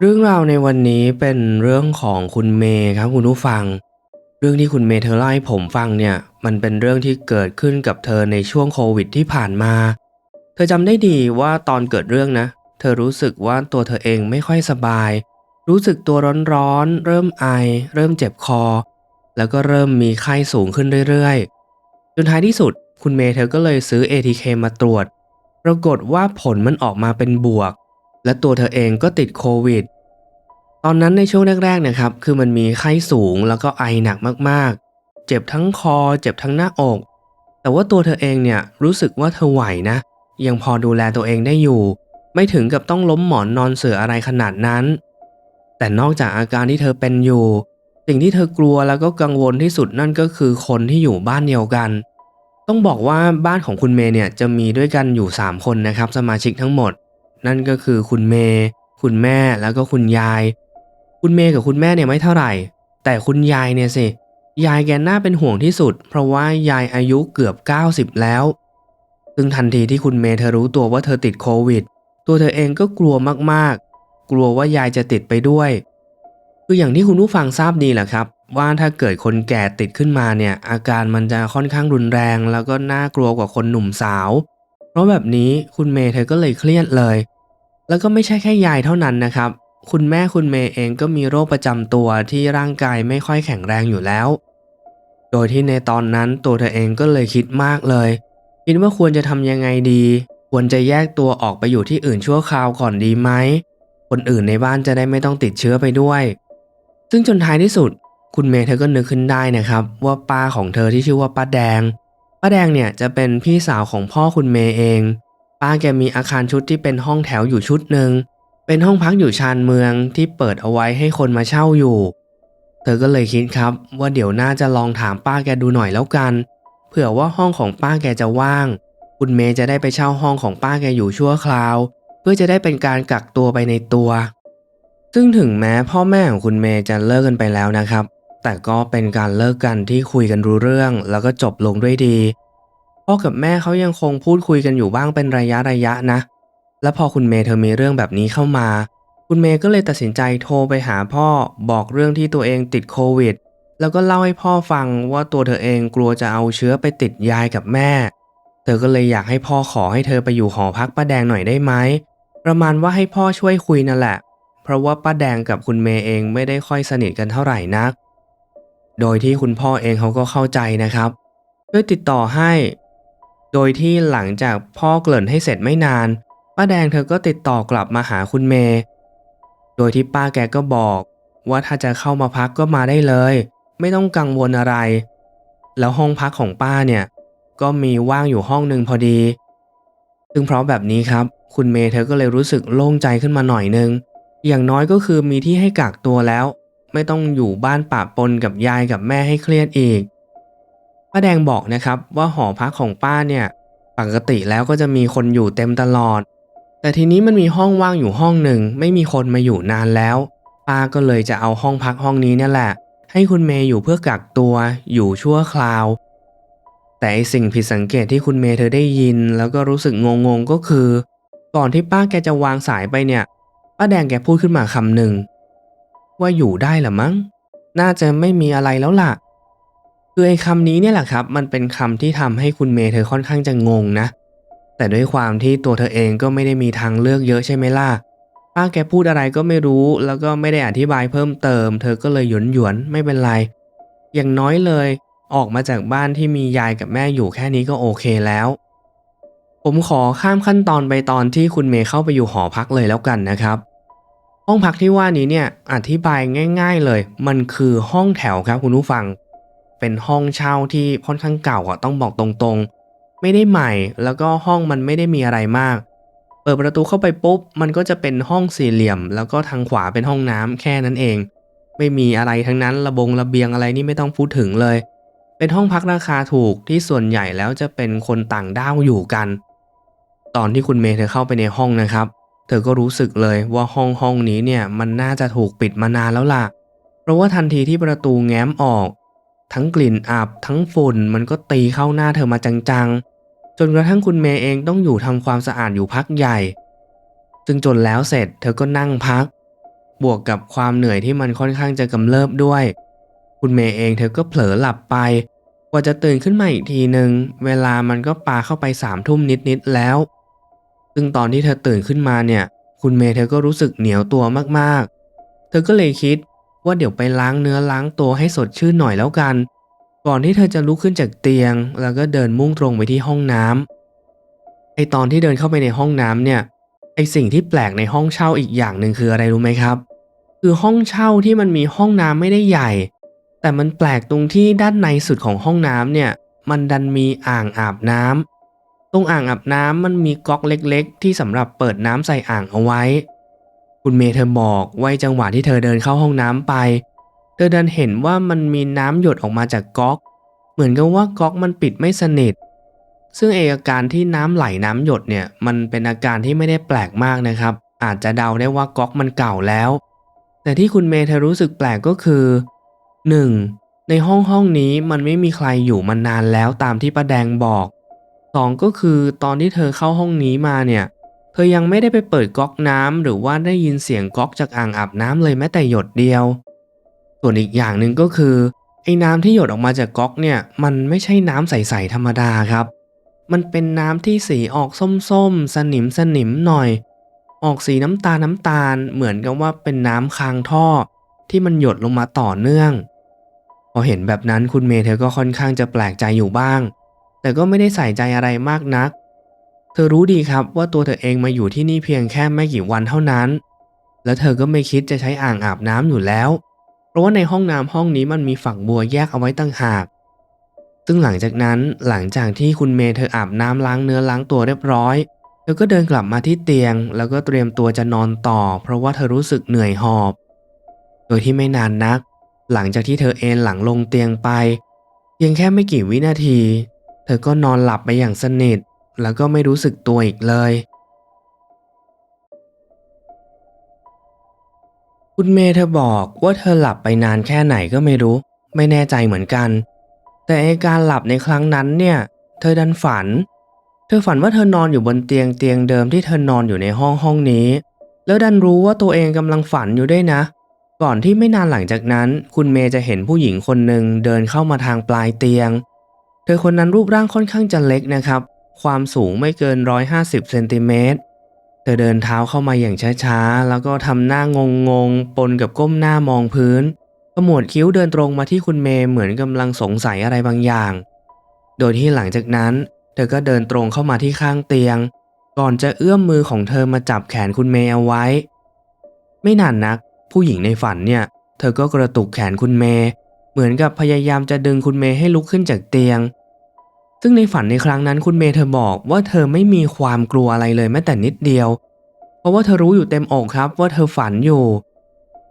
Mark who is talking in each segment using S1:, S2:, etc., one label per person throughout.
S1: เรื่องราวในวันนี้เป็นเรื่องของคุณเมย์ครับคุณผู้ฟัง เรื่องที่คุณเมย์เธอเล่าให้ผมฟังเนี่ย มันเป็นเรื่องที่เกิดขึ้นกับเธอในช่วงโควิดที่ผ่านมา เธอจำได้ดีว่าตอนเกิดเรื่องนะ เธอรู้สึกว่าตัวเธอเองไม่ค่อยสบาย รู้สึกตัวร้อนๆ เริ่มไอ เริ่มเจ็บคอ แล้วก็เริ่มมีไข้สูงขึ้นเรื่อยๆ จนท้ายที่สุด คุณเมย์เธอก็เลยซื้อ ATK มาตรวจ ปรากฏว่าผลมันออกมาเป็นบวก และตัวเธอเองก็ติดโควิด ตอนนั้นในช่วงแรกๆนะครับ คือมันมีไข้สูงแล้วก็ไอหนักมากๆ เจ็บทั้งคอ เจ็บทั้งหน้าอก แต่ว่าตัวเธอเองเนี่ยรู้สึกว่าเธอไหวนะ ยังพอดูแลตัวเองได้อยู่ ไม่ถึงกับต้องล้มหมอนนอนเสืออะไรขนาดนั้น แต่นอกจากอาการที่เธอเป็นอยู่ สิ่งที่เธอกลัวแล้วก็กังวลที่สุดนั่นก็คือคนที่อยู่บ้านเดียวกัน ต้องบอกว่าบ้านของคุณเมย์เนี่ยจะมีด้วยกันอยู่ 3 คนนะครับ สมาชิกทั้งหมด นั่นก็คือคุณเมย์คุณแม่แล้วก็คุณยาย คุณเมย์กับคุณแม่เนี่ยไม่เท่าไหร่ แต่คุณยายเนี่ยสิยายแกน่าเป็นห่วงที่สุด เพราะว่ายายอายุเกือบ 90 แล้ว ซึ่งทันทีที่คุณเมย์เธอรู้ตัวว่าเธอติดโควิด ตัวเธอเองก็กลัวมากๆ กลัวว่ายายจะติดไปด้วย คืออย่างที่คุณผู้ฟังทราบดีแหละครับ ว่าถ้าเกิดคนแก่ติดขึ้นมาเนี่ย อาการมันจะค่อนข้างรุนแรง แล้วก็น่ากลัวกว่าคนหนุ่มสาว เพราะแบบนี้คุณเมย์เธอก็เลยเครียดเลย แล้วก็ไม่ใช่แค่ยายเท่านั้นนะครับ คุณแม่คุณเมย์เองก็มีโรคประจำตัวที่ร่างกายไม่ค่อยแข็งแรงอยู่แล้ว โดยที่ในตอนนั้นตัวเธอเองก็เลยคิดมากเลย คิดว่าควรจะทำยังไงดี ควรจะแยกตัวออกไปอยู่ที่อื่นชั่วคราวก่อนดีไหม คนอื่นในบ้านจะได้ไม่ต้องติดเชื้อไปด้วย ซึ่งจนท้ายที่สุด คุณเมย์เธอก็นึกขึ้นได้นะครับ ว่าป้าของเธอที่ชื่อว่าป้าแดง ป้าแดงเนี่ยจะเป็นพี่สาวของพ่อคุณเมย์เอง ป้าแกมีอาคารชุดที่เป็นห้องแถวอยู่ชุดหนึ่ง เป็นห้องพักอยู่ชานเมืองที่เปิดเอาไว้ให้คนมาเช่าอยู่ เธอก็เลยคิดครับ ว่าเดี๋ยวน่าจะลองถามป้าแกดูหน่อยแล้วกัน เผื่อว่าห้องของป้าแกจะว่าง คุณเมย์จะได้ไปเช่าห้องของป้าแกอยู่ชั่วคราว เพื่อจะได้เป็นการกักตัวไปในตัว ซึ่งถึงแม้พ่อแม่ของคุณเมย์จะเลิกกันไปแล้วนะครับ แต่ก็เป็นการเลิกกันที่คุยกันรู้เรื่อง แล้วก็จบลงด้วยดีพ่อกับแม่เขายังคงพูดคุยกันอยู่บ้างเป็นระยะระยะนะ แล้วพอคุณเมย์เธอมีเรื่องแบบนี้เข้ามา คุณเมย์ก็เลยตัดสินใจโทรไปหาพ่อบอกเรื่องที่ตัวเองติดโควิด แล้วก็เล่าให้พ่อฟังว่าตัวเธอเองกลัวจะเอาเชื้อไปติดยายกับแม่ เธอก็เลยอยากให้พ่อขอให้เธอไปอยู่หอพักป้าแดงหน่อยได้ไหมประมาณว่าให้พ่อช่วยคุยนั่นแหละ เพราะว่าป้าแดงกับคุณเมย์เองไม่ได้ค่อยสนิทกันเท่าไหร่นัก โดยที่คุณพ่อเองเขาก็เข้าใจนะครับช่วยติดต่อให้ โดยที่หลังจากพ่อเกริ่นให้เสร็จไม่นาน ป้าแดงเธอก็ติดต่อกลับมาหาคุณเมย์ โดยที่ป้าแกก็บอก ว่าถ้าจะเข้ามาพักก็มาได้เลย ไม่ต้องกังวลอะไร แล้วห้องพักของป้าเนี่ย ก็มีว่างอยู่ห้องหนึ่งพอดี ซึ่งเพราะแบบนี้ครับ คุณเมย์เธอก็เลยรู้สึกโล่งใจขึ้นมาหน่อยนึง อย่างน้อยก็คือมีที่ให้กักตัวแล้ว ไม่ต้องอยู่บ้านปะปนกับยายกับแม่ให้เครียดอีกป้าแดงบอกนะครับว่าหอพักของป้าเนี่ย ปกติแล้วก็จะมีคนอยู่เต็มตลอด แต่ทีนี้มันมีห้องว่างอยู่ห้องหนึ่งไม่มีคนมาอยู่นานแล้วป้าก็เลยจะเอาห้องพักห้องนี้เนี่ยแหละ ให้คุณเมย์อยู่เพื่อกักตัวอยู่ชั่วคราว แต่สิ่งผิดสังเกตที่คุณเมย์เธอได้ยิน แล้วก็รู้สึกงงๆก็คือ ก่อนที่ป้าแกจะวางสายไปเนี่ยป้าแดงแกพูดขึ้นมาคำหนึ่งว่าอยู่ได้หรือมั้ง น่าจะไม่มีอะไรแล้วล่ะ คือไอ้คำนี้เนี่ยแหละครับ มันเป็นคำที่ทำให้คุณเมย์เธอค่อนข้างจะงงนะ แต่ด้วยความที่ตัวเธอเองก็ไม่ได้มีทางเลือกเยอะใช่ไหมล่ะป้าแกพูดอะไรก็ไม่รู้ แล้วก็ไม่ได้อธิบายเพิ่มเติม เธอก็เลยหยวนหยวนไม่เป็นไร อย่างน้อยเลย ออกมาจากบ้านที่มียายกับแม่อยู่แค่นี้ก็โอเคแล้ว ผมขอข้ามขั้นตอนไปตอนที่คุณเมย์เข้าไปอยู่หอพักเลยแล้วกันนะครับห้องพักที่ว่านี้เนี่ยอธิบายง่าย ๆเลย มันคือห้องแถวครับคุณผู้ฟัง เป็นห้องเช่าที่ค่อนข้างเก่าอะต้องบอกตรงๆ ไม่ได้ใหม่ แล้วก็ห้องมันไม่ได้มีอะไรมาก เปิดประตูเข้าไปปุ๊บ มันก็จะเป็นห้องสี่เหลี่ยม แล้วก็ทางขวาเป็นห้องน้ำแค่นั้นเอง ไม่มีอะไรทั้งนั้นระบงระเบียงอะไรนี่ไม่ต้องพูดถึงเลย เป็นห้องพักราคาถูกที่ส่วนใหญ่แล้วจะเป็นคนต่างด้าวอยู่กัน ตอนที่คุณเมย์เธอเข้าไปในห้องนะครับ เธอก็รู้สึกเลยว่าห้องห้องนี้เนี่ยมันน่าจะถูกปิดมานานแล้วล่ะ เพราะว่าทันทีที่ประตูแง้มออกทั้งกลิ่นอับทั้งฝุ่นมันก็ตีเข้าหน้าเธอมาจัง จนกระทั่งคุณเมย์เองต้องอยู่ทำความสะอาดอยู่พักใหญ่ ซึ่งจนแล้วเสร็จเธอก็นั่งพัก บวกกับความเหนื่อยที่มันค่อนข้างจะกำเริบด้วย คุณเมย์เองเธอก็เผลอหลับไป กว่าจะตื่นขึ้นมาอีกทีหนึ่งเวลามันก็ปาเข้าไปสามทุ่มนิดๆแล้ว ซึ่งตอนที่เธอตื่นขึ้นมาเนี่ย คุณเมย์เธอก็รู้สึกเหนียวตัวมากๆ เธอก็เลยคิดว่าเดี๋ยวไปล้างเนื้อล้างตัวให้สดชื่นหน่อยแล้วกัน ก่อนที่เธอจะลุกขึ้นจากเตียง แล้วก็เดินมุ่งตรงไปที่ห้องน้ำไอตอนที่เดินเข้าไปในห้องน้ำเนี่ยไอสิ่งที่แปลกในห้องเช่าอีกอย่างหนึ่งคืออะไรรู้ไหมครับ คือห้องเช่าที่มันมีห้องน้ำไม่ได้ใหญ่ แต่มันแปลกตรงที่ด้านในสุดของห้องน้ำเนี่ยมันดันมีอ่างอาบน้ำตรงอ่างอาบน้ำมันมีก๊อกเล็ก ๆ ที่สำหรับเปิดน้ำใส่อ่างเอาไว้ คุณเมย์เธอบอกไว้จังหวะที่เธอเดินเข้าห้องน้ำไป เธอเดินเห็นว่ามันมีน้ำหยดออกมาจากก๊อก เหมือนกับว่าก๊อกมันปิดไม่สนิท ซึ่งเออาการที่น้ำไหลน้ำหยดเนี่ยมันเป็นอาการที่ไม่ได้แปลกมากนะครับ อาจจะเดาได้ว่าก๊อกมันเก่าแล้ว แต่ที่คุณเมย์เธอรู้สึกแปลกก็คือ 1. ในห้องห้องนี้มันไม่มีใครอยู่มานานแล้วตามที่ป้าแดงบอก 2. ก็คือตอนที่เธอเข้าห้องนี้มาเนี่ยเธอยังไม่ได้ไปเปิดก๊อกน้ำหรือว่าได้ยินเสียงก๊อกจากอ่างอาบน้ำเลยแม้แต่หยดเดียว ส่วนอีกอย่างหนึ่งก็คือไอ้น้ำที่หยดออกมาจากก๊อกเนี่ยมันไม่ใช่น้ำใสๆธรรมดาครับ มันเป็นน้ำที่สีออกส้มๆ สนิมสนิมหน่อย ออกสีน้ำตาลน้ำตาลเหมือนกับว่าเป็นน้ำค้างท่อ ที่มันหยดลงมาต่อเนื่อง พอเห็นแบบนั้นคุณเมย์เธอก็ค่อนข้างจะแปลกใจอยู่บ้าง แต่ก็ไม่ได้ใส่ใจอะไรมากนัก เธอรู้ดีครับว่าตัวเธอเองมาอยู่ที่นี่เพียงแค่ไม่กี่วันเท่านั้น แล้วเธอก็ไม่คิดจะใช้อ่างอาบน้ำอยู่แล้ว ราะว่าในห้องน้ำห้องนี้มันมีฝักบัวแยกเอาไว้ตั้งหาก ซึ่งหลังจากนั้นหลังจากที่คุณเมย์เธออาบน้ำล้างเนื้อล้างตัวเรียบร้อย เธอก็เดินกลับมาที่เตียง แล้วก็เตรียมตัวจะนอนต่อ เพราะว่าเธอรู้สึกเหนื่อยหอบ โดยที่ไม่นานนัก หลังจากที่เธอเอนหลังลงเตียงไป เพียงแค่ไม่กี่วินาที เธอก็นอนหลับไปอย่างสนิท แล้วก็ไม่รู้สึกตัวอีกเลย คุณเมย์เธอบอกว่าเธอหลับไปนานแค่ไหนก็ไม่รู้ ไม่แน่ใจเหมือนกัน แต่ไอการหลับในครั้งนั้นเนี่ย เธอดันฝัน เธอฝันว่าเธอนอนอยู่บนเตียงเตียงเดิมที่เธอนอนอยู่ในห้องห้องนี้ แล้วดันรู้ว่าตัวเองกำลังฝันอยู่ด้วยนะ ก่อนที่ไม่นานหลังจากนั้น คุณเมย์จะเห็นผู้หญิงคนหนึ่งเดินเข้ามาทางปลายเตียง เธอคนนั้นรูปร่างค่อนข้างจะเล็กนะครับ ความสูงไม่เกิน 150เซนติเมตร ธอเดินเท้าเข้ามาอย่างช้าๆ แล้วก็ทำหน้างงงๆปนกับก้มหน้ามองพื้นขมวดคิ้วเดินตรงมาที่คุณเมย์เหมือนกำลังสงสัยอะไรบางอย่าง โดยที่หลังจากนั้น เธอก็เดินตรงเข้ามาที่ข้างเตียง ก่อนจะเอื้อมมือของเธอมาจับแขนคุณเมย์เอาไว้ ไม่นานนัก ผู้หญิงในฝันเนี่ย เธอก็กระตุกแขนคุณเมย์เหมือนกับพยายามจะดึงคุณเมย์ให้ลุกขึ้นจากเตียง ซึ่งในฝันในครั้งนั้นคุณเมย์เธอบอกว่าเธอไม่มีความกลัวอะไรเลยแม้แต่นิดเดียว เพราะว่าเธอรู้อยู่เต็มอกครับว่าเธอฝันอยู่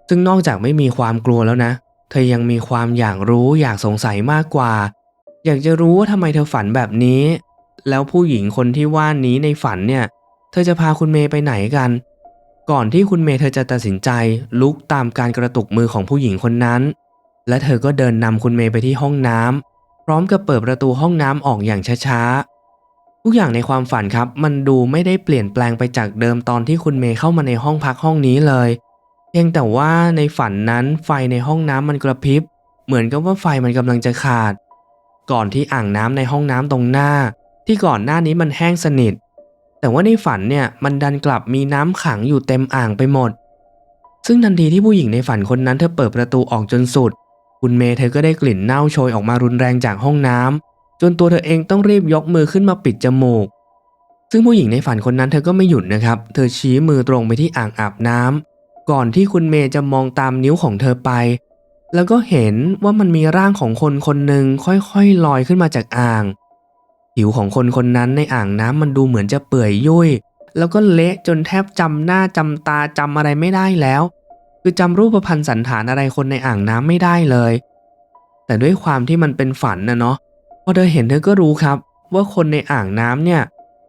S1: ซึ่งนอกจากไม่มีความกลัวแล้วนะ เธอยังมีความอยากรู้อยากสงสัยมากกว่า อยากจะรู้ว่าทำไมเธอฝันแบบนี้ แล้วผู้หญิงคนที่ว่านี้ในฝันเนี่ย เธอจะพาคุณเมย์ไปไหนกัน ก่อนที่คุณเมย์เธอจะตัดสินใจลุกตามการกระตุกมือของผู้หญิงคนนั้น และเธอก็เดินนำคุณเมย์ไปที่ห้องน้ำ พร้อมกับเปิดประตูห้องน้ำออกอย่างช้าๆ ทุกอย่างในความฝันครับ มันดูไม่ได้เปลี่ยนแปลงไปจากเดิมตอนที่คุณเมย์เข้ามาในห้องพักห้องนี้เลย เพียงแต่ว่าในฝันนั้นไฟในห้องน้ำมันกระพริบ เหมือนกับว่าไฟมันกำลังจะขาด ก่อนที่อ่างน้ำในห้องน้ำตรงหน้า ที่ก่อนหน้านี้มันแห้งสนิท แต่ว่าในฝันเนี่ยมันดันกลับมีน้ำขังอยู่เต็มอ่างไปหมด ซึ่งทันทีที่ผู้หญิงในฝันคนนั้นเธอเปิดประตูออกจนสุด คุณเมย์เธอก็ได้กลิ่นเน่าโชยออกมารุนแรงจากห้องน้ำจนตัวเธอเองต้องรีบยกมือขึ้นมาปิดจมูก ซึ่งผู้หญิงในฝันคนนั้นเธอก็ไม่หยุดนะครับ เธอชี้มือตรงไปที่อ่างอาบน้ำก่อนที่คุณเมย์จะมองตามนิ้วของเธอไป แล้วก็เห็นว่ามันมีร่างของคนคนหนึ่งค่อยๆลอยขึ้นมาจากอ่างผิวของคนคนนั้นในอ่างน้ำมันดูเหมือนจะเปื่อยยุ่ยแล้วก็เละจนแทบจำหน้าจำตาจำอะไรไม่ได้แล้ว คือจำรูปพรรณสันฐานอะไรคนในอ่างน้ำไม่ได้เลย แต่ด้วยความที่มันเป็นฝันนะเนาะพอเธอเห็นเธอก็รู้ครับ ว่าคนในอ่างน้ำเนี่ย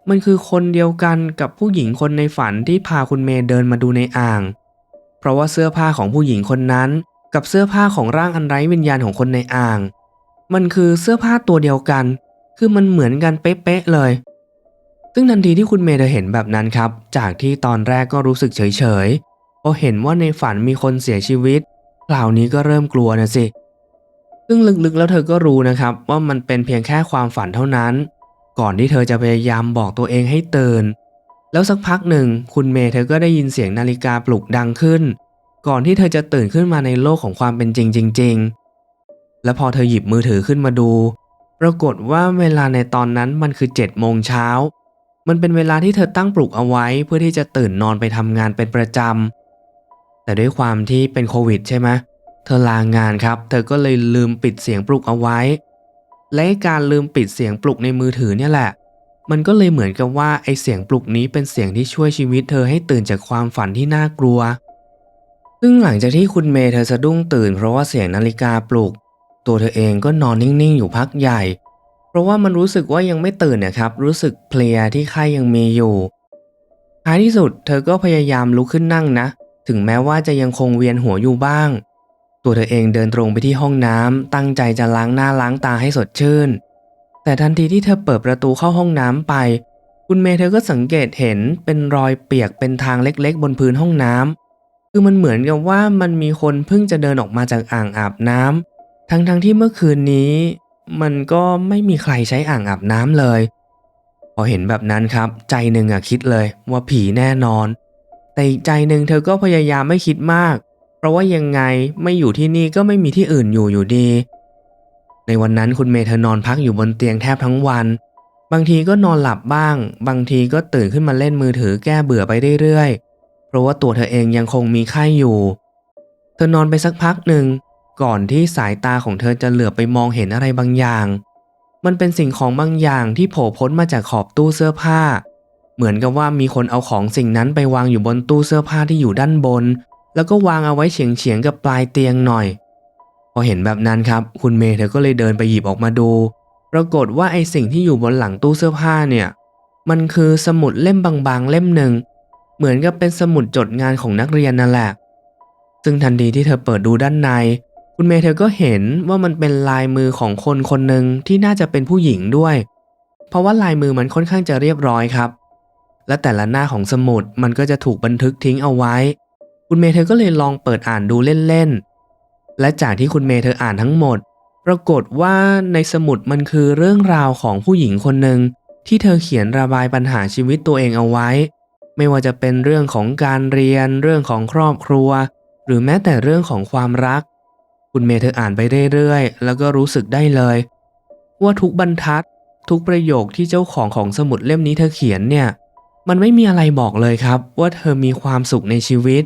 S1: มันคือคนเดียวกันกับผู้หญิงคนในฝันที่พาคุณเมย์เดินมาดูในอ่าง เพราะว่าเสื้อผ้าของผู้หญิงคนนั้น กับเสื้อผ้าของร่างอันไร้วิญญาณของคนในอ่าง มันคือเสื้อผ้าตัวเดียวกัน คือมันเหมือนกันเป๊ะๆเลย ซึ่งทันทีที่คุณเมย์เธอเห็นแบบนั้นครับ จากที่ตอนแรกก็รู้สึกเฉยๆพ อเห็นว่าในฝันมีคนเสียชีวิตคราวนี้ก็เริ่มกลัวนะสิ ซึ่งลึกๆแล้วเธอก็รู้นะครับ ว่ามันเป็นเพียงแค่ความฝันเท่านั้น ก่อนที่เธอจะพยายามบอกตัวเองให้ตื่น แล้วสักพักหนึ่งคุณเมย์เธอก็ได้ยินเสียงนาฬิกาปลุกดังขึ้น ก่อนที่เธอจะตื่นขึ้นมาในโลกของความเป็นจริงจริง ๆ และพอเธอหยิบมือถือขึ้นมาดู ปรากฏว่าเวลาในตอนนั้นมันคือ7จ็ดโมงเช้า มันเป็นเวลาที่เธอตั้งปลุกเอาไว้เพื่อที่จะตื่นนอนไปทำงานเป็นประจำ แต่ด้วยความที่เป็นโควิดใช่ไหมเธอลางานครับ เธอก็เลยลืมปิดเสียงปลุกเอาไว้ และการลืมปิดเสียงปลุกในมือถือเนี่ยแหละ มันก็เลยเหมือนกับว่าไอเสียงปลุกนี้เป็นเสียงที่ช่วยชีวิตเธอให้ตื่นจากความฝันที่น่ากลัว ซึ่งหลังจากที่คุณเมย์เธอสะดุ้งตื่น เพราะว่าเสียงนาฬิกาปลุก ตัวเธอเองก็นอนนิ่งๆอยู่พักใหญ่ เพราะว่ามันรู้สึกว่ายังไม่ตื่นนะครับ รู้สึกเพลียที่ไข้ยังมีอยู่ท้ายที่สุด เธอก็พยายามลุกขึ้นนั่งนะ ถึงแม้ว่าจะยังคงเวียนหัวอยู่บ้าง ตัวเธอเองเดินตรงไปที่ห้องน้ำตั้งใจจะล้างหน้าล้างตาให้สดชื่น แต่ทันทีที่เธอเปิดประตูเข้าห้องน้ำไป คุณเมย์เธอก็สังเกตเห็นเป็นรอยเปียกเป็นทางเล็กๆ บนพื้นห้องน้ำคือมันเหมือนกับว่ามันมีคนเพิ่งจะเดินออกมาจากอ่างอาบน้ำทั้งๆทที่เมื่อคืนนี้ มันก็ไม่มีใครใช้อ่างอาบน้ำเลย พอเห็นแบบนั้นครับ ใจหนึ่งอะคิดเลยว่าผีแน่นอน แต่อีกใจหนึ่งเธอก็พยายามไม่คิดมาก เพราะว่ายังไงไม่อยู่ที่นี่ก็ไม่มีที่อื่นอยู่อยู่ดี ในวันนั้นคุณเมย์เธอนอนพักอยู่บนเตียงแทบทั้งวัน บางทีก็นอนหลับบ้าง บางทีก็ตื่นขึ้นมาเล่นมือถือแก้เบื่อไปเรื่อยๆ เพราะว่าตัวเธอเองยังคงมีไข้อยู่ เธอนอนไปสักพักหนึ่งก่อนที่สายตาของเธอจะเหลือบไปมองเห็นอะไรบางอย่าง มันเป็นสิ่งของบางอย่างที่โผล่พ้นมาจากขอบตู้เสื้อผ้า เหมือนกับว่ามีคนเอาของสิ่งนั้นไปวางอยู่บนตู้เสื้อผ้าที่อยู่ด้านบน แล้วก็วางเอาไว้เฉียงๆกับปลายเตียงหน่อย พอเห็นแบบนั้นครับ คุณเมย์เธอก็เลยเดินไปหยิบออกมาดู ปรากฏว่าไอสิ่งที่อยู่บนหลังตู้เสื้อผ้าเนี่ย มันคือสมุดเล่มบางๆ เล่มหนึ่ง เหมือนกับเป็นสมุดจดงานของนักเรียนนั่นแหละ ซึ่งทันทีที่เธอเปิดดูด้านใน คุณเมย์เธอก็เห็นว่ามันเป็นลายมือของคนคนหนึ่งที่น่าจะเป็นผู้หญิงด้วย เพราะว่าลายมือมันค่อนข้างจะเรียบร้อยครับ และแต่ละหน้าของสมุดมันก็จะถูกบันทึกทิ้งเอาไว้ คุณเมย์เธอก็เลยลองเปิดอ่านดูเล่นๆ และจากที่คุณเมย์เธออ่านทั้งหมด ปรากฏว่าในสมุดมันคือเรื่องราวของผู้หญิงคนหนึ่งที่เธอเขียนระบายปัญหาชีวิตตัวเองเอาไว้ ไม่ว่าจะเป็นเรื่องของการเรียน เรื่องของครอบครัว หรือแม้แต่เรื่องของความรัก คุณเมย์เธออ่านไปเรื่อยๆ แล้วก็รู้สึกได้เลย ว่าทุกบรรทัด ทุกประโยคที่เจ้าของของสมุดเล่มนี้เธอเขียนเนี่ย มันไม่มีอะไรบอกเลยครับ ว่าเธอมีความสุขในชีวิต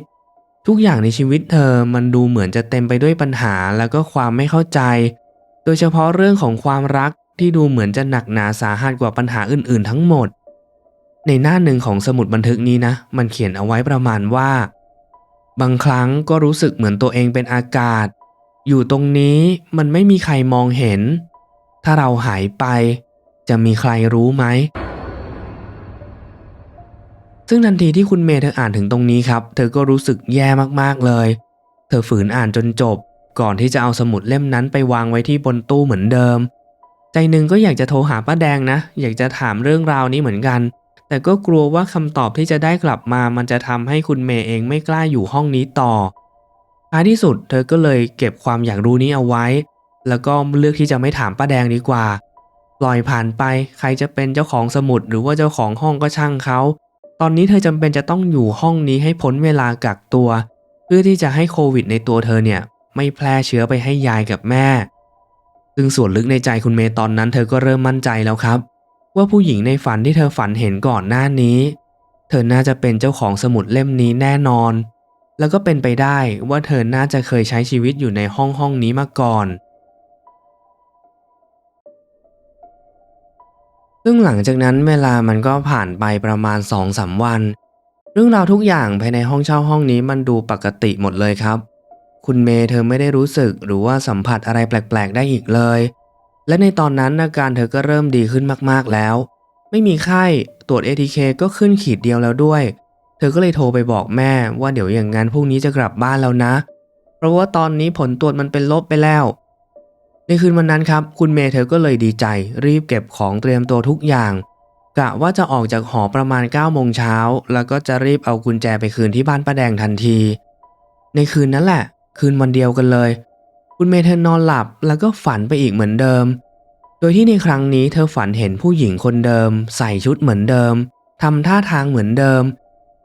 S1: ทุกอย่างในชีวิตเธอมันดูเหมือนจะเต็มไปด้วยปัญหาแล้วก็ความไม่เข้าใจ โดยเฉพาะเรื่องของความรักที่ดูเหมือนจะหนักหนาสาหัสกว่าปัญหาอื่น ๆ ทั้งหมด ในหน้าหนึ่งของสมุดบันทึกนี้นะ มันเขียนเอาไว้ประมาณว่า บางครั้งก็รู้สึกเหมือนตัวเองเป็นอากาศ อยู่ตรงนี้มันไม่มีใครมองเห็น ถ้าเราหายไป จะมีใครรู้ไหม ซึ่งทันทีที่คุณเมย์เธออ่านถึงตรงนี้ครับ เธอก็รู้สึกแย่มากๆเลย เธอฝืนอ่านจนจบ ก่อนที่จะเอาสมุดเล่มนั้นไปวางไว้ที่บนตู้เหมือนเดิม ใจหนึ่งก็อยากจะโทรหาป้าแดงนะ อยากจะถามเรื่องราวนี้เหมือนกัน แต่ก็กลัวว่าคำตอบที่จะได้กลับมา มันจะทำให้คุณเมย์เองไม่กล้าอยู่ห้องนี้ต่อท้ายที่สุด เธอก็เลยเก็บความอยากรู้นี้เอาไว้ แล้วก็เลือกที่จะไม่ถามป้าแดงดีกว่า ปล่อยผ่านไป ใครจะเป็นเจ้าของสมุดหรือว่าเจ้าของห้องก็ช่างเขา ตอนนี้เธอจำเป็นจะต้องอยู่ห้องนี้ให้พ้นเวลากักตัว เพื่อที่จะให้โควิดในตัวเธอเนี่ย ไม่แพร่เชื้อไปให้ยายกับแม่ ซึ่งส่วนลึกในใจคุณเมย์ตอนนั้นเธอก็เริ่มมั่นใจแล้วครับ ว่าผู้หญิงในฝันที่เธอฝันเห็นก่อนหน้านี้ เธอน่าจะเป็นเจ้าของสมุดเล่มนี้แน่นอน แล้วก็เป็นไปได้ว่าเธอน่าจะเคยใช้ชีวิตอยู่ในห้องห้องนี้มาก่อน ซึ่งหลังจากนั้นเวลามันก็ผ่านไปประมาณ2อสาวัน เรื่องราวทุกอย่างภายในห้องเช่าห้องนี้มันดูปกติหมดเลยครับ คุณเมย์เธอไม่ได้รู้สึกหรือว่าสัมผัสอะไรแปลกๆ ได้อีกเลย และในตอนนั้นอาการเธอก็เริ่มดีขึ้นมากๆแล้ว ไม่มีไข้ตรวจ ATK ก็ขึ้นขีดเดียวแล้วด้วย เธอก็เลยโทรไปบอกแม่ว่าเดี๋ยวอย่างงั้นพรุ่งนี้จะกลับบ้านแล้วนะ เพราะว่าตอนนี้ผลตรวจมันเป็นลบไปแล้ว ในคืนวันนั้นครับ คุณเมย์เธอก็เลยดีใจ รีบเก็บของเตรียมตัวทุกอย่างกะว่าจะออกจากหอประมาณ9โมงเช้าแล้วก็จะรีบเอากุญแจไปคืนที่บ้านป้าแดงทันที ในคืนนั้นแหละ คืนวันเดียวกันเลย คุณเมย์เธอนอนหลับแล้วก็ฝันไปอีกเหมือนเดิม โดยที่ในครั้งนี้เธอฝันเห็นผู้หญิงคนเดิม ใส่ชุดเหมือนเดิมทำท่าทางเหมือนเดิม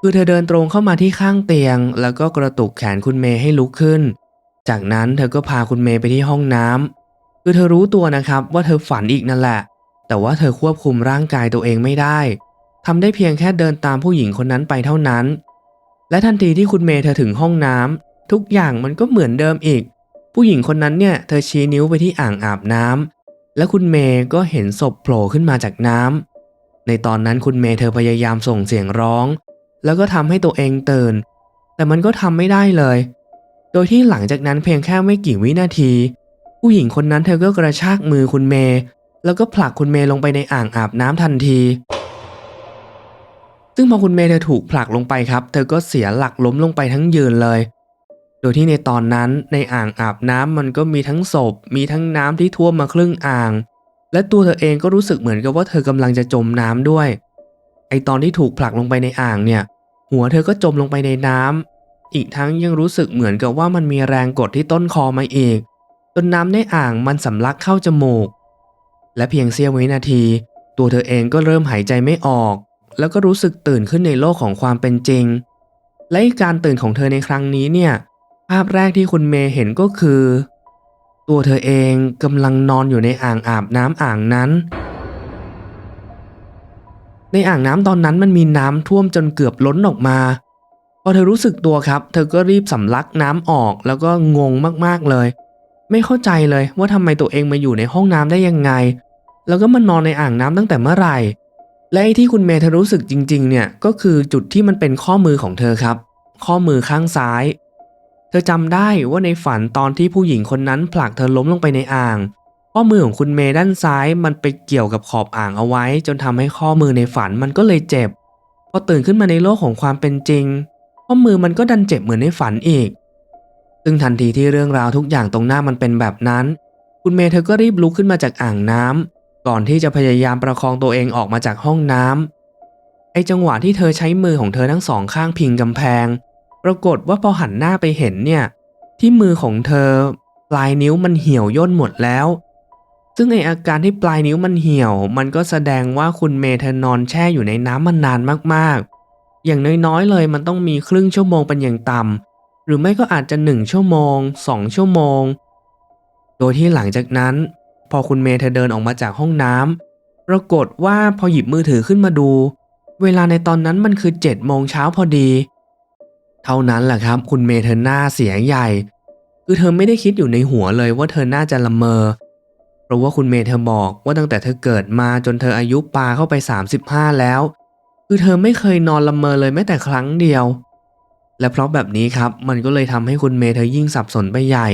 S1: คือเธอเดินตรงเข้ามาที่ข้างเตียง แล้วก็กระตุกแขนคุณเมย์ให้ลุกขึ้น จากนั้นเธอก็พาคุณเมย์ไปที่ห้องน้ำ คือเธอรู้ตัวนะครับว่าเธอฝันอีกนั่นแหละ แต่ว่าเธอควบคุมร่างกายตัวเองไม่ได้ทำได้เพียงแค่เดินตามผู้หญิงคนนั้นไปเท่านั้น และทันทีที่คุณเมย์เธอถึงห้องน้ำทุกอย่างมันก็เหมือนเดิมอีก ผู้หญิงคนนั้นเนี่ยเธอชี้นิ้วไปที่อ่างอาบน้ำและคุณเมย์ก็เห็นศพโผล่ขึ้นมาจากน้ำในตอนนั้นคุณเมย์เธอพยายามส่งเสียงร้อง แล้วก็ทำให้ตัวเองตื่น แต่มันก็ทำไม่ได้เลย โดยที่หลังจากนั้นเพียงแค่ไม่กี่วินาที ผู้หญิงคนนั้นเธอก็กระชากมือคุณเมย์แล้วก็ผลักคุณเมย์ลงไปในอ่างอาบน้ำทันที ซึ่งพอคุณเมย์เธอถูกผลักลงไปครับ เธอก็เสียหลักล้มลงไปทั้งยืนเลย โดยที่ในตอนนั้นในอ่างอาบน้ำมันก็มีทั้งศพ มีทั้งน้ำที่ท่วมมาครึ่งอ่าง และตัวเธอเองก็รู้สึกเหมือนกับว่าเธอกำลังจะจมน้ำด้วย ไอตอนที่ถูกผลักลงไปในอ่างเนี่ย หัวเธอก็จมลงไปในน้ำอีกทั้งยังรู้สึกเหมือนกับว่ามันมีแรงกดที่ต้นคอมาอีก จนน้ำในอ่างมันสำลักเข้าจมูก และเพียงเสี้ยววินาที ตัวเธอเองก็เริ่มหายใจไม่ออก แล้วก็รู้สึกตื่นขึ้นในโลกของความเป็นจริง และการตื่นของเธอในครั้งนี้เนี่ย ภาพแรกที่คุณเมย์เห็นก็คือ ตัวเธอเองกำลังนอนอยู่ในอ่างอาบน้ำอ่างนั้น ในอ่างน้ำตอนนั้นมันมีน้ำท่วมจนเกือบล้นออกมาพอเธอรู้สึกตัวครับ เธอก็รีบสำลักน้ำออกแล้วก็งงมากๆเลย ไม่เข้าใจเลยว่าทำไมตัวเองมาอยู่ในห้องน้ำได้ยังไง แล้วก็มานอนในอ่างน้ำตั้งแต่เมื่อไหร่ และไอ้ที่คุณเมย์เธอรู้สึกจริง ๆ เนี่ยก็คือจุดที่มันเป็นข้อมือของเธอครับ ข้อมือข้างซ้าย เธอจำได้ว่าในฝันตอนที่ผู้หญิงคนนั้นผลักเธอล้มลงไปในอ่าง ข้อมือของคุณเมย์ด้านซ้ายมันไปเกี่ยวกับขอบอ่างเอาไว้ จนทำให้ข้อมือในฝันมันก็เลยเจ็บพอตื่นขึ้นมาในโลกของความเป็นจริง ข้อมือมันก็ดันเจ็บเหมือนในฝันอีก ซึ่งทันทีที่เรื่องราวทุกอย่างตรงหน้ามันเป็นแบบนั้น คุณเมย์เธอก็รีบลุกขึ้นมาจากอ่างน้ำก่อนที่จะพยายามประคองตัวเองออกมาจากห้องน้ำไอจังหวะที่เธอใช้มือของเธอทั้งสองข้างพิงกำแพง ปรากฏว่าพอหันหน้าไปเห็นเนี่ย ที่มือของเธอ ปลายนิ้วมันเหี่ยวย่นหมดแล้ว ซึ่งไออาการที่ปลายนิ้วมันเหี่ยว มันก็แสดงว่าคุณเมย์เธอนอนแช่อยู่ในน้ำมันนานมากๆ อย่างน้อยๆเลยมันต้องมีครึ่งชั่วโมงเป็นอย่างต่ำ หรือไม่ก็อาจจะหนึ่งชั่วโมงสองชั่วโมง โดยที่หลังจากนั้น พอคุณเมย์เธอเดินออกมาจากห้องน้ำปรากฏว่าพอหยิบมือถือขึ้นมาดู เวลาในตอนนั้นมันคือ7จ็ดโมงเช้าพอดี เท่านั้นแหละครับคุณเมย์เธอหน้าเสียใหญ่ คือเธอไม่ได้คิดอยู่ในหัวเลยว่าเธอน่าจะละเมอเพราะว่าคุณเมย์เธอบอกว่าตั้งแต่เธอเกิดมาจนเธออายุปาเข้าไป 35 แล้ว คือเธอไม่เคยนอนละเมอเลยแม้แต่ครั้งเดียว และเพราะแบบนี้ครับมันก็เลยทำให้คุณเมย์เธอยิ่งสับสนไปใหญ่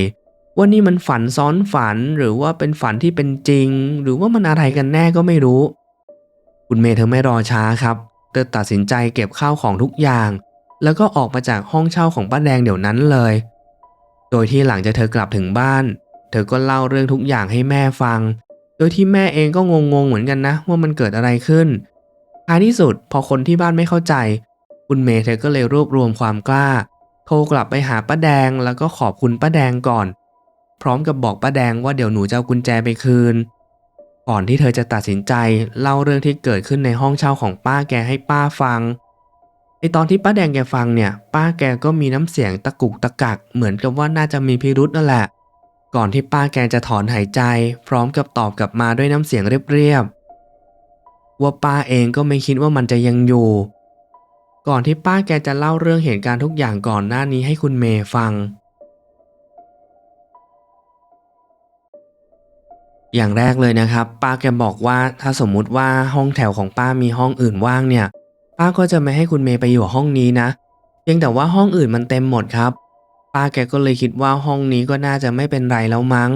S1: ว่านี่มันฝันซ้อนฝันหรือว่าเป็นฝันที่เป็นจริง หรือว่ามันอะไรกันแน่ก็ไม่รู้ คุณเมย์เธอไม่รอช้าครับเธอตัดสินใจเก็บข้าวของทุกอย่าง แล้วก็ออกมาจากห้องเช่าของป้าแดงเดี๋ยวนั้นเลย โดยที่หลังจากเธอกลับถึงบ้าน เธอก็เล่าเรื่องทุกอย่างให้แม่ฟัง โดยที่แม่เองก็งงๆเหมือนกันนะ ว่ามันเกิดอะไรขึ้นท้ายที่สุดพอคนที่บ้านไม่เข้าใจ คุณเมย์เธอก็เลยรวบรวมความกล้า โทรกลับไปหาป้าแดงแล้วก็ขอบคุณป้าแดงก่อน พร้อมกับบอกป้าแดงว่าเดี๋ยวหนูจะเอากุญแจไปคืน ก่อนที่เธอจะตัดสินใจเล่าเรื่องที่เกิดขึ้นในห้องเช่าของป้าแกให้ป้าฟังในตอนที่ป้าแดงแกฟังเนี่ย ป้าแกก็มีน้ำเสียงตะกุกตะกัก เหมือนกับว่าน่าจะมีพิรุษนั่นแหละ ก่อนที่ป้าแกจะถอนหายใจ พร้อมกับตอบกลับมาด้วยน้ำเสียงเรียบๆว่าป้าเองก็ไม่คิดว่ามันจะยังอยู่ ก่อนที่ป้าแกจะเล่าเรื่องเหตุการณ์ทุกอย่างก่อนหน้านี้ให้คุณเมย์ฟัง อย่างแรกเลยนะครับ ป้าแกบอกว่าถ้าสมมุติว่าห้องแถวของป้ามีห้องอื่นว่างเนี่ย ป้าก็จะไม่ให้คุณเมย์ไปอยู่ห้องนี้นะ เพียงแต่ว่าห้องอื่นมันเต็มหมดครับ ป้าแกก็เลยคิดว่าห้องนี้ก็น่าจะไม่เป็นไรแล้วมั้ง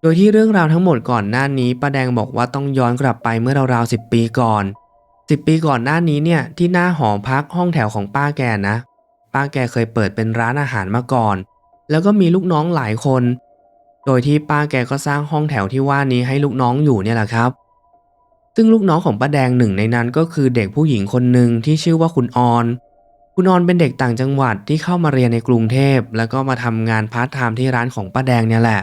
S1: โดยที่เรื่องราวทั้งหมดก่อนหน้านี้ป้าแดงบอกว่าต้องย้อนกลับไปเมื่อราวๆสิบปีก่อน สิบปีก่อนหน้านี้เนี่ยที่หน้าหอพักห้องแถวของป้าแกนะ ป้าแกเคยเปิดเป็นร้านอาหารมาก่อน แล้วก็มีลูกน้องหลายคน โดยที่ป้าแกก็สร้างห้องแถวที่ว่านี้ให้ลูกน้องอยู่เนี่ยแหละครับ ซึ่งลูกน้องของป้าแดงหนึ่งในนั้นก็คือเด็กผู้หญิงคนหนึ่งที่ชื่อว่าคุณออน คุณออนเป็นเด็กต่างจังหวัดที่เข้ามาเรียนในกรุงเทพ แล้วก็มาทำงานพาร์ทไทม์ที่ร้านของป้าแดงเนี่ยแหละ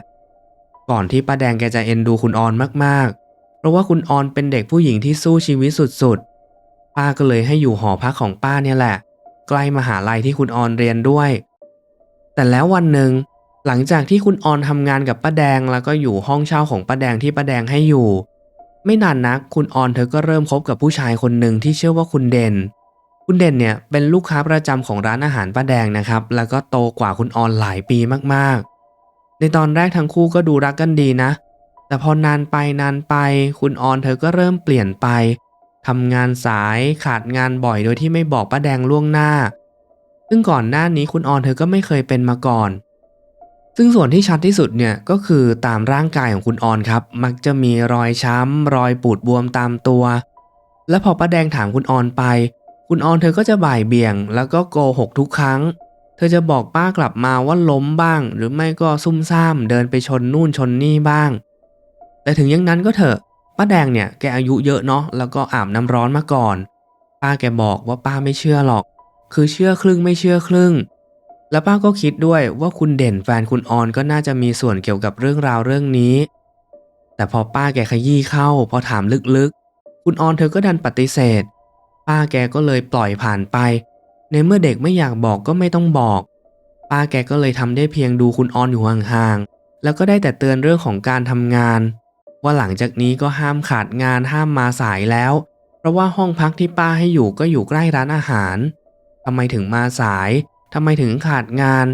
S1: ก่อนที่ป้าแดงแกจะเอ็นดูคุณออนมากๆ เพราะว่าคุณออนเป็นเด็กผู้หญิงที่สู้ชีวิตสุดๆ ป้าก็เลยให้อยู่หอพักของป้าเนี่ยแหละ ใกล้มหาลัยที่คุณออนเรียนด้วย แต่แล้ววันหนึ่งหลังจากที่คุณออนทำงานกับป้าแดงแล้วก็อยู่ห้องเช่าของป้าแดงที่ป้าแดงให้อยู่ ไม่นานนักคุณออนเธอก็เริ่มคบกับผู้ชายคนหนึ่งที่ชื่อว่าคุณเด่น คุณเด่นเนี่ยเป็นลูกค้าประจำของร้านอาหารป้าแดงนะครับ แล้วก็โตกว่าคุณออนหลายปีมากๆ ในตอนแรกทั้งคู่ก็ดูรักกันดีนะ แต่พอนานไปนานไป คุณออนเธอก็เริ่มเปลี่ยนไป ทำงานสายขาดงานบ่อยโดยที่ไม่บอกป้าแดงล่วงหน้า ซึ่งก่อนหน้านี้คุณออนเธอก็ไม่เคยเป็นมาก่อน ซึ่งส่วนที่ชัดที่สุดเนี่ยก็คือตามร่างกายของคุณออนครับ มักจะมีรอยช้ำรอยปูดบวมตามตัว และพอป้าแดงถามคุณออนไป คุณออนเธอก็จะบ่ายเบี่ยง แล้วก็โกหกทุกครั้ง เธอจะบอกป้ากลับมาว่าล้มบ้าง หรือไม่ก็ซุ่มซ่ามเดินไปชนนู่นชนนี่บ้าง แต่ถึงอย่างนั้นก็เถอะ ป้าแดงเนี่ยแกอายุเยอะเนาะแล้วก็อาบน้ำร้อนมาก่อน ป้าแกบอกว่าป้าไม่เชื่อหรอก คือเชื่อครึ่งไม่เชื่อครึ่ง แล้วป้าก็คิดด้วยว่าคุณเด่นแฟนคุณออนก็น่าจะมีส่วนเกี่ยวกับเรื่องราวเรื่องนี้ แต่พอป้าแกขยี้เข้า พอถามลึกๆ คุณออนเธอก็ดันปฏิเสธ ป้าแกก็เลยปล่อยผ่านไป ในเมื่อเด็กไม่อยากบอกก็ไม่ต้องบอก ป้าแกก็เลยทำได้เพียงดูคุณออนอยู่ห่างๆแล้วก็ได้แต่เตือนเรื่องของการทำงาน ว่าหลังจากนี้ก็ห้ามขาดงานห้ามมาสายแล้ว เพราะว่าห้องพักที่ป้าให้อยู่ก็อยู่ใกล้ร้านอาหารทำไมถึงมาสายทำไมถึงขาดงาน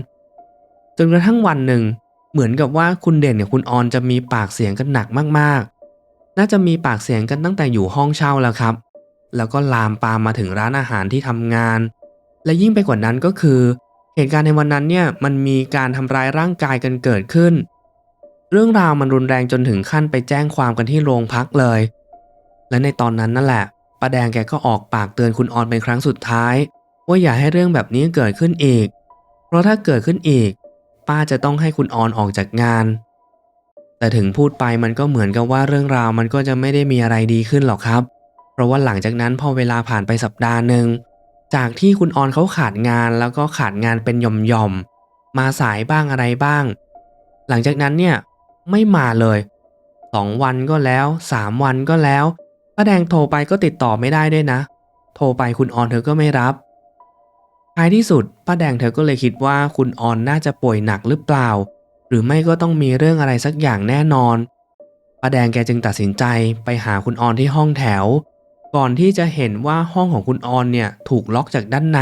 S1: จนกระทั่งวันหนึ่ง เหมือนกับว่าคุณเด่นกับคุณออนจะมีปากเสียงกันหนักมากๆ น่าจะมีปากเสียงกันตั้งแต่อยู่ห้องเช่าแล้วครับ แล้วก็ลามปามมาถึงร้านอาหารที่ทำงาน และยิ่งไปกว่านั้นก็คือ เหตุการณ์ในวันนั้นเนี่ยมันมีการทำร้ายร่างกายกันเกิดขึ้น เรื่องราวมันรุนแรงจนถึงขั้นไปแจ้งความกันที่โรงพักเลย และในตอนนั้นนั่นแหละป้าแดงแกก็ออกปากเตือนคุณออนเป็นครั้งสุดท้าย ว่าอย่าให้เรื่องแบบนี้เกิดขึ้นอีก เพราะถ้าเกิดขึ้นอีก ป้าจะต้องให้คุณออนออกจากงาน แต่ถึงพูดไปมันก็เหมือนกับว่าเรื่องราวมันก็จะไม่ได้มีอะไรดีขึ้นหรอกครับ เพราะว่าหลังจากนั้นพอเวลาผ่านไปสัปดาห์หนึ่งจากที่คุณออนเขาขาดงานแล้วก็ขาดงานเป็นย่อมๆมาสายบ้างอะไรบ้าง หลังจากนั้นเนี่ย ไม่มาเลยสองวันก็แล้วสามวันก็แล้วป้าแดงโทรไปก็ติดต่อไม่ได้ด้วยนะ โทรไปคุณออนเธอก็ไม่รับ ท้ายที่สุดป้าแดงเธอก็เลยคิดว่าคุณออนน่าจะป่วยหนักหรือเปล่า หรือไม่ก็ต้องมีเรื่องอะไรสักอย่างแน่นอนป้าแดงแกจึงตัดสินใจไปหาคุณออนที่ห้องแถว ก่อนที่จะเห็นว่าห้องของคุณออนเนี่ยถูกล็อกจากด้านใน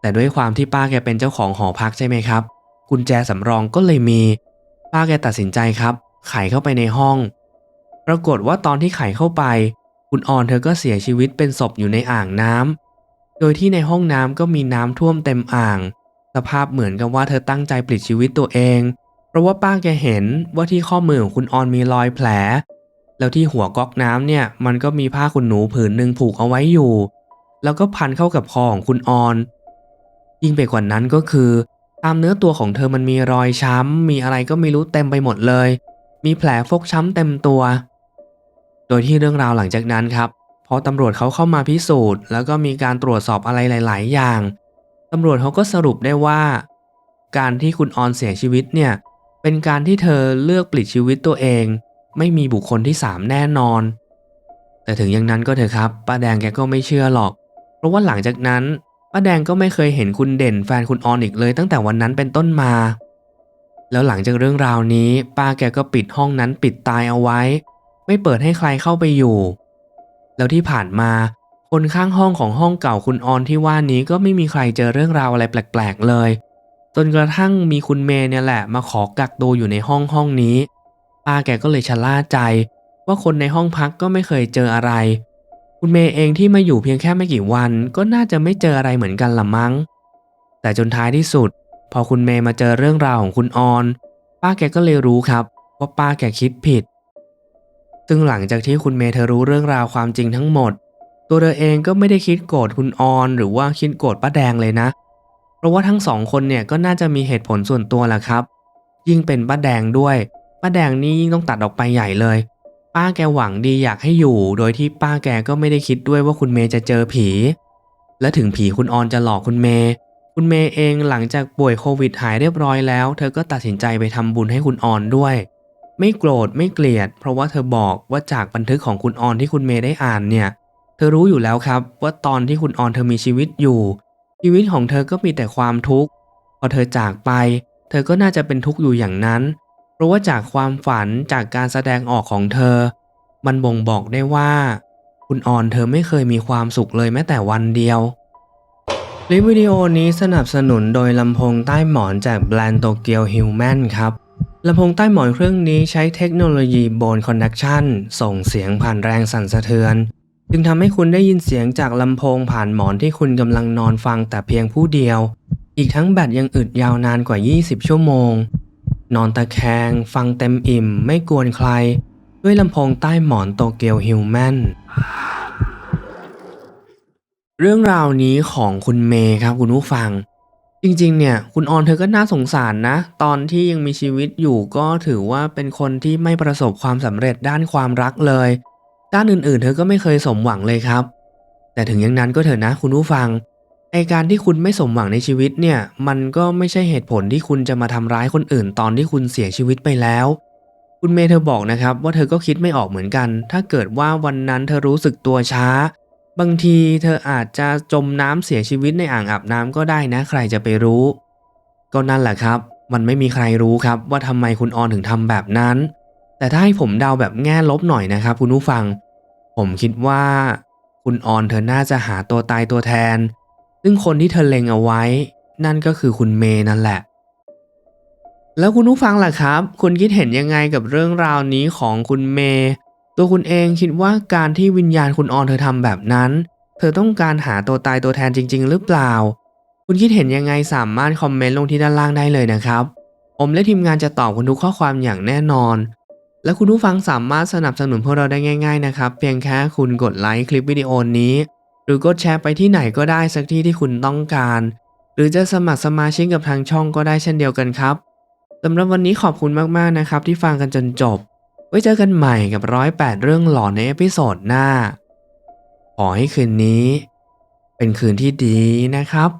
S1: แต่ด้วยความที่ป้าแกเป็นเจ้าของหอพักใช่ไหมครับ กุญแจสำรองก็เลยมี ป้าแกตัดสินใจครับ ไขเข้าไปในห้อง ปรากฏว่าตอนที่ไขเข้าไป คุณออนเธอก็เสียชีวิตเป็นศพอยู่ในอ่างน้ำโดยที่ในห้องน้ำก็มีน้ำท่วมเต็มอ่าง สภาพเหมือนกับว่าเธอตั้งใจปลิดชีวิตตัวเอง เพราะว่าป้าแกเห็นว่าที่ข้อมือของคุณออนมีรอยแผล แล้วที่หัวก๊อกน้ำเนี่ย มันก็มีผ้าขนหนูผืนหนึ่งผูกเอาไว้อยู่ แล้วก็พันเข้ากับคอของคุณออนยิ่งไปกว่านั้นก็คือ ตามเนื้อตัวของเธอมันมีรอยช้ำ มีอะไรก็ไม่รู้เต็มไปหมดเลย มีแผลฟกช้ำเต็มตัว โดยที่เรื่องราวหลังจากนั้นครับพอตำรวจเขาเข้ามาพิสูจน์ แล้วก็มีการตรวจสอบอะไรหลาย ๆ อย่างตำรวจเขาก็สรุปได้ว่า การที่คุณออนเสียชีวิตเนี่ยเป็นการที่เธอเลือกปลิดชีวิตตัวเอง ไม่มีบุคคลที่สามแน่นอน แต่ถึงอย่างนั้นก็เถอะครับป้าแดงแกก็ไม่เชื่อหรอก เพราะว่าหลังจากนั้น ป้าแดงก็ไม่เคยเห็นคุณเด่นแฟนคุณออนอีกเลย ตั้งแต่วันนั้นเป็นต้นมา แล้วหลังจากเรื่องราวนี้ ป้าแกก็ปิดห้องนั้นปิดตายเอาไว้ ไม่เปิดให้ใครเข้าไปอยู่ แล้วที่ผ่านมา คนข้างห้องของห้องเก่าคุณออนที่ว่านี้ก็ไม่มีใครเจอเรื่องราวอะไรแปลกๆเลย จนกระทั่งมีคุณเมย์เนี่ยแหละ มาขอกักตัวอยู่ในห้องห้องนี้ ป้าแกก็เลยชะล่าใจ ว่าคนในห้องพักก็ไม่เคยเจออะไร คุณเมย์เองที่มาอยู่เพียงแค่ไม่กี่วัน ก็น่าจะไม่เจออะไรเหมือนกันละมั้ง แต่จนท้ายที่สุด พอคุณเมย์มาเจอเรื่องราวของคุณออน ป้าแกก็เลยรู้ครับ ว่าป้าแกคิดผิด ซึ่งหลังจากที่คุณเมย์เธอรู้เรื่องราวความจริงทั้งหมด ตัวเธอเองก็ไม่ได้คิดโกรธคุณออน หรือว่าคิดโกรธป้าแดงเลยนะ เพราะว่าทั้งสองคนเนี่ยก็น่าจะมีเหตุผลส่วนตัวแหละครับ ยิ่งเป็นป้าแดงด้วยป้าแดงนี่ยิ่งต้องตัดออกไปใหญ่เลย ป้าแกหวังดีอยากให้อยู่ โดยที่ป้าแกก็ไม่ได้คิดด้วยว่าคุณเมย์จะเจอผี และถึงผีคุณออนจะหลอกคุณเมย์ คุณเมย์เองหลังจากป่วยโควิดหายเรียบร้อยแล้ว เธอก็ตัดสินใจไปทำบุญให้คุณออนด้วย ไม่โกรธไม่เกลียด เพราะว่าเธอบอกว่าจากบันทึกของคุณออนที่คุณเมย์ได้อ่านเนี่ย เธอรู้อยู่แล้วครับ ว่าตอนที่คุณออนเธอมีชีวิตอยู่ ชีวิตของเธอก็มีแต่ความทุกข์ พอเธอจากไป เธอก็น่าจะเป็นทุกข์อยู่อย่างนั้น เพราะว่าจากความฝันจากการแสดงออกของเธอ มันบ่งบอกได้ว่า คุณออนเธอไม่เคยมีความสุขเลยแม้แต่วันเดียวคลิปวิดีโอนี้สนับสนุนโดยลำโพงใต้หมอนจากแบรนด์โตเกียวฮิวแมนครับลำโพงใต้หมอนเครื่องนี้ใช้เทคโนโลยีโบนคอนดักชันส่งเสียงผ่านแรงสั่นสะเทือน จึงทำให้คุณได้ยินเสียงจากลำโพงผ่านหมอนที่คุณกำลังนอนฟังแต่เพียงผู้เดียว อีกทั้งแบตยังอึดยาวนานกว่า 20 ชั่วโมง นอนตะแคง ฟังเต็มอิ่มไม่กวนใคร ด้วยลำโพงใต้หมอนโตเกียวฮิวแมนเรื่องราวนี้ของคุณเมย์ครับคุณผู้ฟัง จริงๆ เนี่ย คุณออนเธอก็น่าสงสารนะ ตอนที่ยังมีชีวิตอยู่ก็ถือว่าเป็นคนที่ไม่ประสบความสำเร็จด้านความรักเลย ด้านอื่นๆ เธอก็ไม่เคยสมหวังเลยครับ แต่ถึงอย่างนั้นก็เถอะนะคุณผู้ฟัง ไอการที่คุณไม่สมหวังในชีวิตเนี่ย มันก็ไม่ใช่เหตุผลที่คุณจะมาทำร้ายคนอื่นตอนที่คุณเสียชีวิตไปแล้ว คุณเมย์เธอบอกนะครับ ว่าเธอก็คิดไม่ออกเหมือนกัน ถ้าเกิดว่าวันนั้นเธอรู้สึกตัวช้า บางทีเธออาจจะจมน้ำเสียชีวิตในอ่างอาบน้ำก็ได้นะ ใครจะไปรู้ ก็นั่นแหละครับ มันไม่มีใครรู้ครับว่าทำไมคุณออนถึงทำแบบนั้น แต่ถ้าให้ผมเดาแบบแง่ลบหน่อยนะครับ คุณผู้ฟัง ผมคิดว่า คุณออนเธอน่าจะหาตัวตายตัวแทน ซึ่งคนที่เธอเล็งเอาไว้ นั่นก็คือคุณเมย์นั่นแหละ แล้วคุณผู้ฟังล่ะครับ คุณคิดเห็นยังไงกับเรื่องราวนี้ของคุณเมย์ตัวคุณเองคิดว่าการที่วิญญาณคุณออนเธอทำแบบนั้น เธอต้องการหาตัวตายตัวแทนจริง ๆ หรือเปล่า คุณคิดเห็นยังไงสามารถคอมเมนต์ลงที่ด้านล่างได้เลยนะครับผมและทีมงานจะตอบคุณทุกข้อความอย่างแน่นอน และคุณผู้ฟังสามารถสนับสนุนพวกเราได้ง่าย ๆ นะครับ เพียงแค่คุณกดไลค์คลิปวิดีโอนี้ หรือกดแชร์ไปที่ไหนก็ได้สักที่ที่คุณต้องการ หรือจะสมัครสมาชิกกับทางช่องก็ได้เช่นเดียวกันครับสำหรับวันนี้ขอบคุณมากๆนะครับ ที่ฟังกันจนจบ ไว้เจอกันใหม่กับร้อยแปดเรื่องหลอนในเอพิโซดหน้า ขอให้คืนนี้ เป็นคืนที่ดีนะครับ